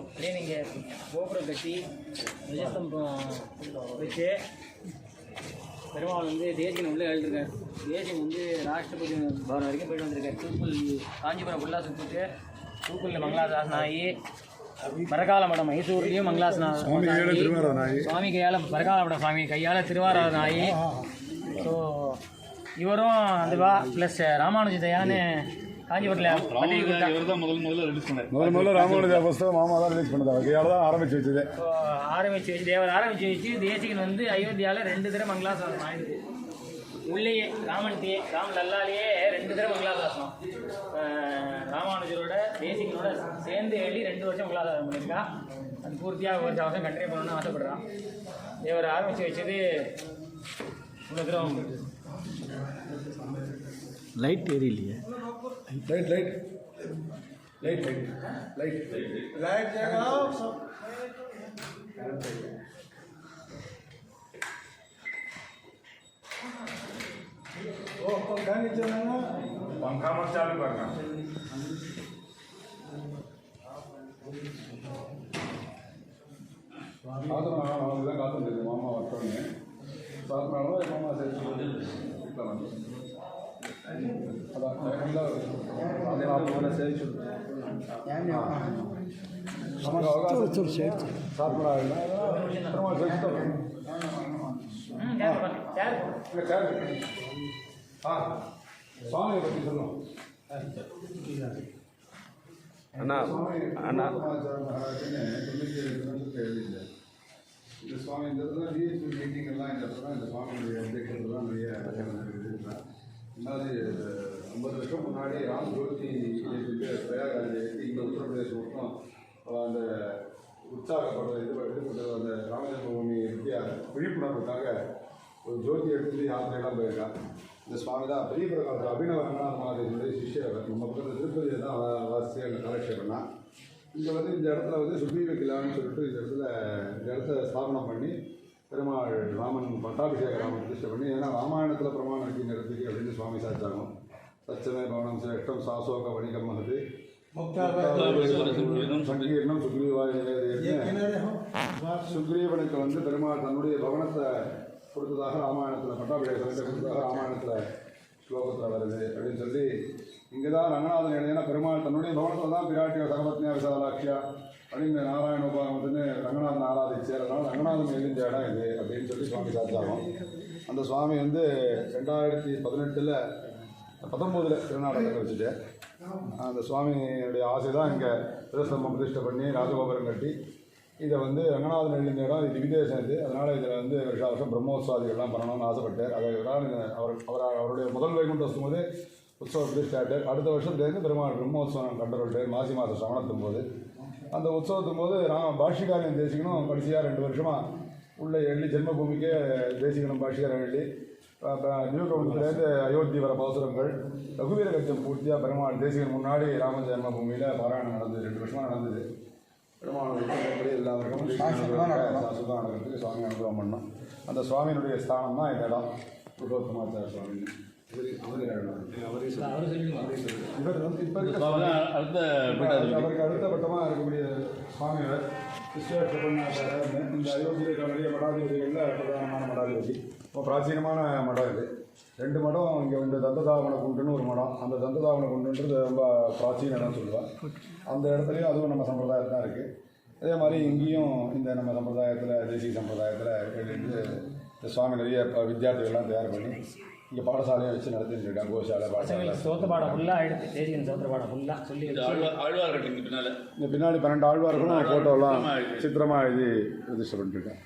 அப்படியே நீங்கள் கோபுரம் கட்டி துவஜஸ்தம்பம் வச்சு பெருமாள் வந்து தேசியம் உள்ளே எழுதிருக்கார். தேசியம் வந்து ராஷ்டிரபதி பவன் வரைக்கும் போயிட்டு வந்திருக்கார். தூக்குள் காஞ்சிபுரம் ஃபுல்லாக சுற்றிட்டு தூக்குளில் மங்களாசாசனம் ஆகி பரகால மடம் மைசூர்லேயும் மங்களாசனம் சுவாமி கையால் பரகால மடம் சுவாமி கையால் திருவாராதனம் ஆகி ஸோ இவரும் அந்த வா ப்ளஸ் ராமானுஜ தயான்னு காஞ்சிபுரத்தில் பதவி கொடுத்தா. இவர் தான் முதல் முதல்ல ரிலீஸ் பண்ணார். முதல் முதல்ல ராமானுஜா புஸ்தகம் மாமா தான் ரிலீஸ் பண்ணது தான் ஆரம்பிச்சு வச்சது. ஆரம்பிச்சு வச்சு தேவர் ஆரம்பிச்சு வச்சு தேசிகன் வந்து அயோத்தியாவில் ரெண்டு தடவை மங்களாசாசனம் ஆயிடுது உள்ளேயே ராமன்கிட்டயே ராம் லல்லாலேயே ரெண்டு தடவை மங்களாசாசனம். ராமானுஜரோட தேசிகனோட சேர்ந்து எழுதி ரெண்டு வருஷம் மங்களாசாசனம் பண்ணியிருக்கா. அது பூர்த்தியாக ஒரு வருஷம் கண்டினியூ பண்ணணும்னு ஆசைப்படுறான். தேவர் ஆரம்பிச்சு வச்சது लाइट तेरी लिए light light light light light light जगाओ सब ओ पंखा नीचे ना पंखा मत चालू करना आओ तो हाँ हाँ लगा तो दे दो 啊，妈妈，妈妈在。好吧，好吧，我们那个，我们那个谁去？啊，走走，走，走。啥不来了？嗯，来吧，来。来。啊，双面的皮子嘛。哎，那，那。这双面的。எல்லாம் இந்த இடத்துல இந்த சுவாமியுடைய அப்டேட்லாம் நிறைய முன்னாடி ஐம்பது வருஷம் முன்னாடி ராம் ஜோதி பிரயாகராஜ் எழுதி இங்கே உத்தரப்பிரதேசம் மட்டும் அந்த உற்சாகப்படுற இது ஈடுபட்டது அந்த ராமஜென்ம பூமி பற்றிய விழிப்புணர்வுக்காக ஒரு ஜோதி எடுத்து யாத்திரையெல்லாம் போயிருக்கான் இந்த சுவாமி தான் பெரிய பிரகாசம் அபிநவ ரங்கநாத மகாதேவனுடைய சிஷ்யர். நம்ம பக்கத்தில் திருப்பதியை தான் வா- வாசி அங்கே இங்கே வந்து இந்த இடத்துல வந்து சுக்ரீவ கிலான்னு சொல்லிட்டு இந்த இடத்துல இந்த இடத்த ஸ்தாபனம் பண்ணி பெருமாள் ராமன் பட்டாபிஷேக ராமன் பிரதிஷ்டை பண்ணி ஏன்னா ராமாயணத்தில் பிரமாணம் இருக்கு இடத்துக்கு அப்படின்னு சுவாமி சாச்சாங்க சச்சமே பவனம் சிரஷ்டம் சாசோக வணிகம் மகது சங்கீர்ணம் சுக்ரீவாய சுக்ரீவனுக்கு வந்து பெருமாள் தன்னுடைய பவனத்தை கொடுத்ததாக ராமாயணத்தில் பட்டாபிஷேகத்தை கொடுத்ததாக ராமாயணத்தில் ஸ்லோகத்தில் வருது அப்படின்னு சொல்லி இங்கே தான் ரங்கநாதன் எழுதினா பெருமாள் தன்னுடைய பவனத்தில் தான் பிராட்டியோ சகபத்னியா விசாலாட்சியா அப்படின்னு நாராயண உபாகமத்துன்னு ரங்கநாதன் ஆராதிச்சார் அதனால் ரங்கநாதன் எழுந்த இடம் இது அப்படின்னு சொல்லி சுவாமி சாத்தாகும் அந்த சுவாமி வந்து ரெண்டாயிரத்தி பதினெட்டில் பத்தொம்போதில் திருநாடகத்தை வச்சுட்டு அந்த சுவாமியுடைய ஆசை தான் இங்கே திருஸ்தம்பம் பிரதிஷ்டை பண்ணி ராஜகோபுரம் கட்டி இதை வந்து ரங்கநாதன் எழுந்த இடம் இது விதேசம் இது. அதனால் இதில் வந்து வருஷா வருஷம் பிரம்மோத்சவாதிகள்லாம் பண்ணணும்னு ஆசைப்பட்டார் அதை அவர் அவர் அவருடைய முதல் வைகுண்டம் போது உற்சவ பிரதிஷ்டாட்டார் அடுத்த வருஷத்துலேருந்து பெருமாள் பிரம்மோத்சவம் கண்டறிட்டார் மாசி மாதம் சமணத்தும் போது அந்த உற்சவத்தும் போது ராம பாஷிகாரியம் தேசிக்கணும் கடைசியாக ரெண்டு வருஷமாக உள்ள எள்ளி ஜென்மபூமிக்கே தேசிகனும் பாஷிகாரம் எள்ளி நியூகவுண்ட்லேருந்து அயோத்தி வர பாசுரங்கள் ரகுவீர கட்சம் பூர்த்தியாக பெருமாள் தேசிகன் முன்னாடி ராம ஜென்மபூமியில் பாராயணம் நடந்தது ரெண்டு வருஷமாக நடந்தது. பெருமாள் எப்படி எல்லாருக்கும் சாசுதான் நடக்கிறதுக்கு சுவாமி அனுகிரகம் பண்ணோம் அந்த சுவாமியினுடைய ஸ்தானம் தான் இந்த இடம் புருஷோத்தமாச்சார சுவாமி இப்போ அடுத்த அவருக்கு அடுத்த பட்டமாக இருக்கக்கூடிய சுவாமிவர் விஸ்வேஸ்வர பண்ணாச்சாரர் இந்த நிறைய மடாதிபதிகளில் பிரதானமான மடாதிபதி. ரொம்ப பிராச்சீனமான மடம் இது. ரெண்டு மடம் இங்கே வந்து தந்ததாவன குண்டுன்னு ஒரு மடம். அந்த தந்ததாவன குண்டுன்றது ரொம்ப பிராச்சீன இடம்னு சொல்லுவாள் அந்த இடத்துலையும் அதுவும் நம்ம சம்பிரதாயத்தில் தான் இருக்குது அதே மாதிரி இங்கேயும் இந்த நம்ம சம்பிரதாயத்தில் தேசிய சம்பிரதாயத்தில் எழுந்து இந்த சுவாமி நிறைய வித்தியார்த்திகள்லாம் தயார் பண்ணி இங்கே பாடசாலையை வச்சு நடத்திட்டு இருக்காங்க கோசாலை பாடசாலை. சோத்த பாடம் ஃபுல்லாக எடுத்து தேசிகன் சோத்திர பாடம் ஃபுல்லாக சொல்லி இது வச்சு. ஆழ்வார் ஆழ்வார் கட்டிங்க பின்னால. இந்த பின்னாடி பன்னெண்டு ஆழ்வார்களும் ஃபோட்டோலாம் சித்திரமாக எழுதி பிரதிஷ்டை பண்ணிருக்கேன்